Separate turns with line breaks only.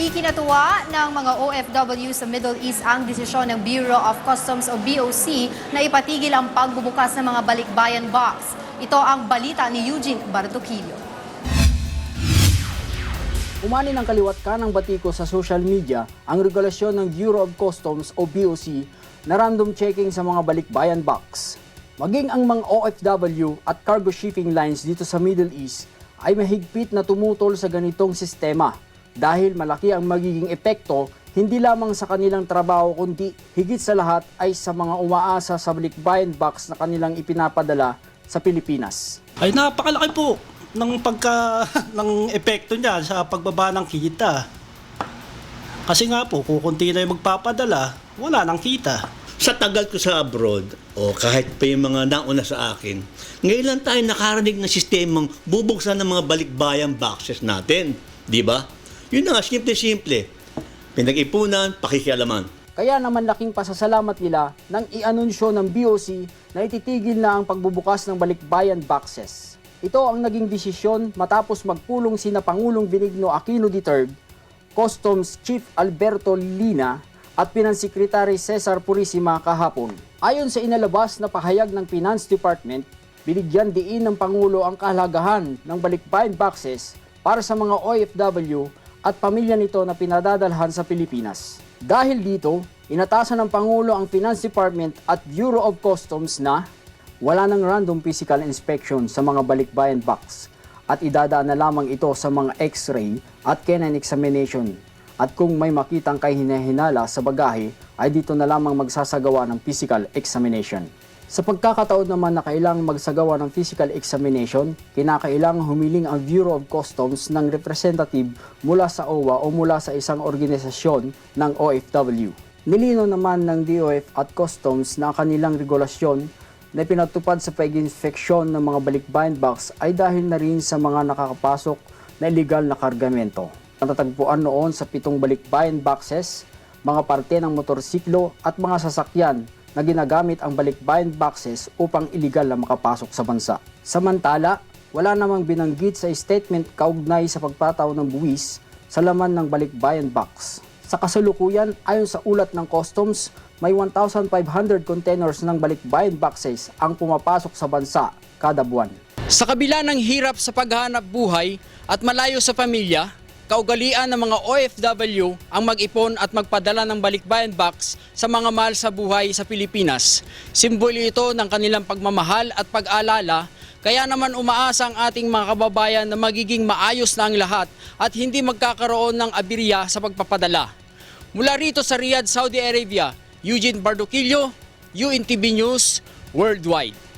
Ikinatuwa ng mga OFW sa Middle East ang desisyon ng Bureau of Customs o BOC na ipatigil ang pagbubukas ng mga balikbayan box. Ito ang balita ni Eugene Bartoquillo.
Umani ng kaliwat ka ng batiko sa social media ang regulasyon ng Bureau of Customs o BOC na random checking sa mga balikbayan box. Maging ang mga OFW at cargo shipping lines dito sa Middle East ay mahigpit na tumutol sa ganitong sistema dahil malaki ang magiging epekto hindi lamang sa kanilang trabaho kundi higit sa lahat ay sa mga umaasa sa balikbayan box na kanilang ipinapadala sa Pilipinas.
ay napakalaki po ng pagka ng epekto niya sa pagbaba ng kita. Kasi nga po, kung kunti na yung magpapadala, wala nang kita.
sa tagal ko sa abroad, o kahit pa yung mga nauna sa akin, ngayon lang tayo nakarinig ng sistemang bubuksan ng mga balikbayan boxes natin. Di ba? Yun na nga, simple-simple. Pinag-ipunan, pakikialaman.
Kaya naman laking pasasalamat nila nang i-anunsyo ng BOC na ititigil na ang pagbubukas ng balikbayan boxes. Ito ang naging desisyon matapos magpulong sina Pangulong Benigno Aquino III, Customs Chief Alberto Lina at Pinansekretary Cesar Purisima kahapon. Ayon sa inalabas na pahayag ng Finance Department, binigyan diin ng Pangulo ang kahalagahan ng balikbayan boxes para sa mga OFW at pamilya nito na pinadadalhan sa Pilipinas. Dahil dito, inatasan ng Pangulo ang Finance Department at Bureau of Customs na wala ng random physical inspection sa mga balikbayan box at idadaan na lamang ito sa mga x-ray at canine examination. At kung may makitang kahinahinala sa bagahe, ay dito na lamang magsasagawa ng physical examination. Sa pagkakataon naman na kailangang magsagawa ng physical examination, kinakailangang humiling ang Bureau of Customs ng representative mula sa OWA o mula sa isang organisasyon ng OFW. Nilino naman ng DOF at Customs na ang kanilang regulasyon na pinatupad sa pag-inspeksyon ng mga balikbayan box ay dahil na rin sa mga nakakapasok na illegal na kargamento. Natatagpuan noon sa pitong balikbayan boxes, mga parte ng motorsiklo at mga sasakyan na ginagamit ang balikbayan boxes upang illegal na makapasok sa bansa. Samantala, wala namang binanggit sa statement kaugnay sa pagpataw ng buwis sa laman ng balikbayan box. Sa kasalukuyan, ayon sa ulat ng customs, may 1,500 containers ng balikbayan boxes ang pumapasok sa bansa kada buwan.
Sa kabila ng hirap sa paghahanap buhay at malayo sa pamilya, kaugalian ng mga OFW ang mag-ipon at magpadala ng balikbayan box sa mga mahal sa buhay sa Pilipinas. Simbolo ito ng kanilang pagmamahal at pag-alala kaya naman umaasa ang ating mga kababayan na magiging maayos na ang lahat at hindi magkakaroon ng abirya sa pagpapadala. Mula rito sa Riyadh, Saudi Arabia, Eugene Bardoquillo, UNTV News, Worldwide.